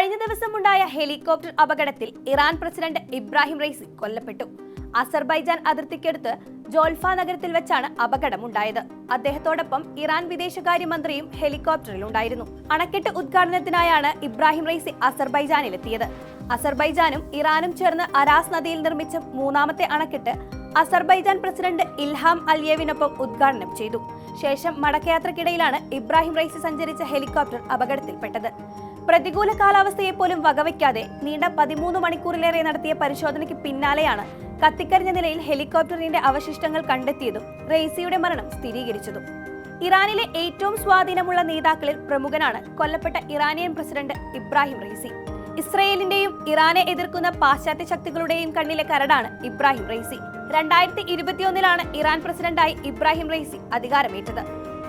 കഴിഞ്ഞ ദിവസമുണ്ടായ ഹെലികോപ്റ്റർ അപകടത്തിൽ ഇറാൻ പ്രസിഡന്റ് ഇബ്രാഹിം റൈസി കൊല്ലപ്പെട്ടു. അസർബൈജാൻ അതിർത്തിക്കടുത്ത് ജോൽഫ നഗരത്തിൽ വെച്ചാണ് അപകടം അപകടമുണ്ടായത്. അദ്ദേഹത്തോടൊപ്പം ഇറാൻ വിദേശകാര്യമന്ത്രിയും ഹെലികോപ്റ്ററിലുണ്ടായിരുന്നു. അണക്കെട്ട് ഉദ്ഘാടനത്തിനായാണ് ഇബ്രാഹിം റൈസി അസർബൈജാനിലെത്തിയത്. അസർബൈജാനും ഇറാനും ചേർന്ന് അരാസ് നദിയിൽ നിർമ്മിച്ച മൂന്നാമത്തെ അണക്കെട്ട് അസർബൈജാൻ പ്രസിഡന്റ് ഇൽഹാം അലിയേവിനൊപ്പം ഉദ്ഘാടനം ചെയ്തു. ശേഷം മടക്കയാത്രക്കിടയിലാണ് ഇബ്രാഹിം റൈസി സഞ്ചരിച്ച ഹെലികോപ്റ്റർ അപകടത്തിൽപ്പെട്ടത്. പ്രതികൂല കാലാവസ്ഥയെ പോലും വകവയ്ക്കാതെ നീണ്ട പതിമൂന്ന് മണിക്കൂറിലേറെ നടത്തിയ പരിശോധനയ്ക്ക് പിന്നാലെയാണ് കത്തിക്കരിഞ്ഞ നിലയിൽ ഹെലികോപ്റ്ററിന്റെ അവശിഷ്ടങ്ങൾ കണ്ടെത്തിയതും റെയ്സിയുടെ മരണം സ്ഥിരീകരിച്ചതും. ഇറാനിലെ ഏറ്റവും സ്വാധീനമുള്ള നേതാക്കളിൽ പ്രമുഖനാണ് കൊല്ലപ്പെട്ട ഇറാനിയൻ പ്രസിഡന്റ് ഇബ്രാഹിം റൈസി. ഇസ്രയേലിന്റെയും ഇറാനെ എതിർക്കുന്ന പാശ്ചാത്യ ശക്തികളുടെയും കണ്ണിലെ കരടാണ് ഇബ്രാഹിം റൈസി. രണ്ടായിരത്തി ഇരുപത്തിയൊന്നിലാണ് ഇറാൻ പ്രസിഡന്റായി ഇബ്രാഹിം റൈസി അധികാരമേറ്റത്.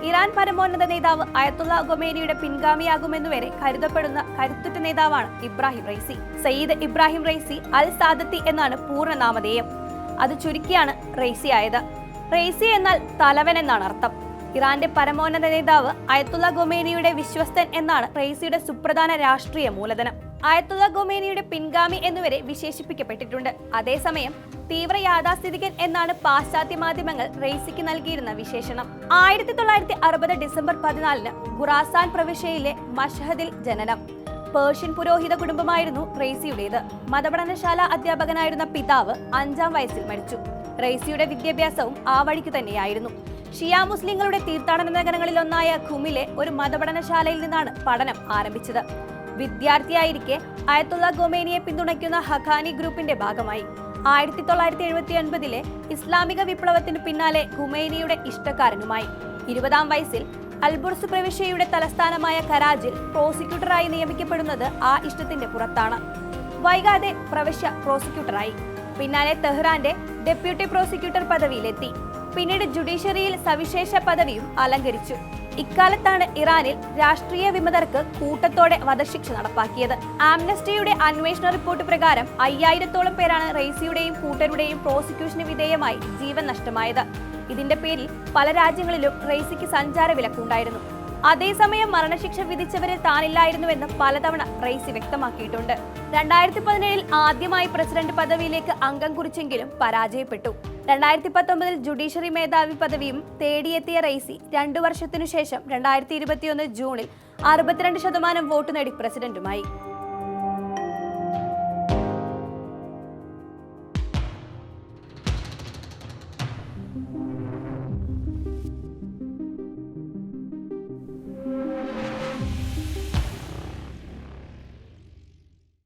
ഇറാൻ പരമോന്നത നേതാവ് അയത്തുള്ള ഗൊമേനിയുടെ പിൻഗാമിയാകുമെന്നുവരെ കരുതപ്പെടുന്ന കരുത്തുറ്റ നേതാവാണ് Ebrahim Raisi Sayyid Ebrahim Raisi al Sadati എന്നാണ് പൂർണനാമധേയം. അത് ചുരുക്കിയാണ് റൈസി ആയത് റൈസി എന്നാൽ തലവൻ എന്നാണ് അർത്ഥം. ഇറാന്റെ പരമോന്നത നേതാവ് അയത്തുള്ള ഗൊമേനിയുടെ വിശ്വസ്തൻ എന്നാണ് റൈസിയുടെ സുപ്രധാന രാഷ്ട്രീയ മൂലധനം. അയത്തുള്ള ഗൊമേനിയുടെ പിൻഗാമി എന്നുവരെ വിശേഷിപ്പിക്കപ്പെട്ടിട്ടുണ്ട്. അതേസമയം തീവ്ര യാഥാസ്ഥിതികൻ എന്നാണ് പാശ്ചാത്യ മാധ്യമങ്ങൾ റെയ്സിക്ക് നൽകിയിരുന്ന വിശേഷണം. ആയിരത്തി തൊള്ളായിരത്തി അറുപത് ഡിസംബർ പതിനാലിന് ഖുറാസാൻ പ്രവിശ്യയിലെ മഷഹദിൽ ജനനം. പേർഷ്യൻ പുരോഹിത കുടുംബമായിരുന്നു റെയ്സിയുടേത് മതപഠനശാല അധ്യാപകനായിരുന്ന പിതാവ് അഞ്ചാം വയസ്സിൽ മരിച്ചു. റെയ്സിയുടെ വിദ്യാഭ്യാസവും ആ വഴിക്ക് തന്നെയായിരുന്നു. ഷിയ മുസ്ലിങ്ങളുടെ തീർത്ഥാടന നഗരങ്ങളിലൊന്നായ ഖുമിലെ ഒരു മതപഠനശാലയിൽ നിന്നാണ് പഠനം ആരംഭിച്ചത്. വിദ്യാർത്ഥിയായിരിക്കെ അയത്തുള്ള ഗൊമേനിയെ പിന്തുണയ്ക്കുന്ന ഹഖാനി ഗ്രൂപ്പിന്റെ ഭാഗമായി. ആയിരത്തി തൊള്ളായിരത്തി എഴുപത്തി ഒൻപതിലെ ഇസ്ലാമിക വിപ്ലവത്തിന് പിന്നാലെ ഖുമൈനിയുടെ ഇഷ്ടക്കാരനുമായി. ഇരുപതാം വയസ്സിൽ അൽബുർസ് പ്രവിശ്യയുടെ തലസ്ഥാനമായ കരാജിൽ പ്രോസിക്യൂട്ടറായി നിയമിക്കപ്പെടുന്നത് ആ ഇഷ്ടത്തിന്റെ പുറത്താണ്. വൈകാതെ പ്രവിശ്യ പ്രോസിക്യൂട്ടറായി. പിന്നാലെ തെഹ്റാന്റെ ഡെപ്യൂട്ടി പ്രോസിക്യൂട്ടർ പദവിയിലെത്തി. പിന്നീട് ജുഡീഷ്യറിയിൽ സവിശേഷ പദവിയും അലങ്കരിച്ചു. ഇക്കാലത്താണ് ഇറാനിൽ രാഷ്ട്രീയ വിമതർക്ക് കൂട്ടത്തോടെ വധശിക്ഷ നടപ്പാക്കിയത്. ആംനസ്റ്റിയുടെ അന്വേഷണ റിപ്പോർട്ട് പ്രകാരം അയ്യായിരത്തോളം പേരാണ് റെയ്സിയുടെയും കൂട്ടരുടെയും പ്രോസിക്യൂഷന് വിധേയമായി ജീവൻ നഷ്ടമായത്. ഇതിന്റെ പേരിൽ പല രാജ്യങ്ങളിലും റെയ്സിക്ക് സഞ്ചാര വിലക്കുണ്ടായിരുന്നു. അതേസമയം മരണശിക്ഷ വിധിച്ചവരിൽ താനില്ലായിരുന്നുവെന്ന് പലതവണ റെയ്സി വ്യക്തമാക്കിയിട്ടുണ്ട്. രണ്ടായിരത്തി പതിനേഴിൽ ആദ്യമായി പ്രസിഡന്റ് പദവിയിലേക്ക് അംഗം കുറിച്ചെങ്കിലും പരാജയപ്പെട്ടു. രണ്ടായിരത്തി പത്തൊമ്പതിൽ ജുഡീഷ്യറി മേധാവി പദവിയും തേടിയെത്തിയ റെയ്സി രണ്ടു വർഷത്തിനു ശേഷം രണ്ടായിരത്തി ഇരുപത്തിയൊന്ന് ജൂണിൽ അറുപത്തിരണ്ട് ശതമാനം വോട്ട് നേടി പ്രസിഡന്റുമായി.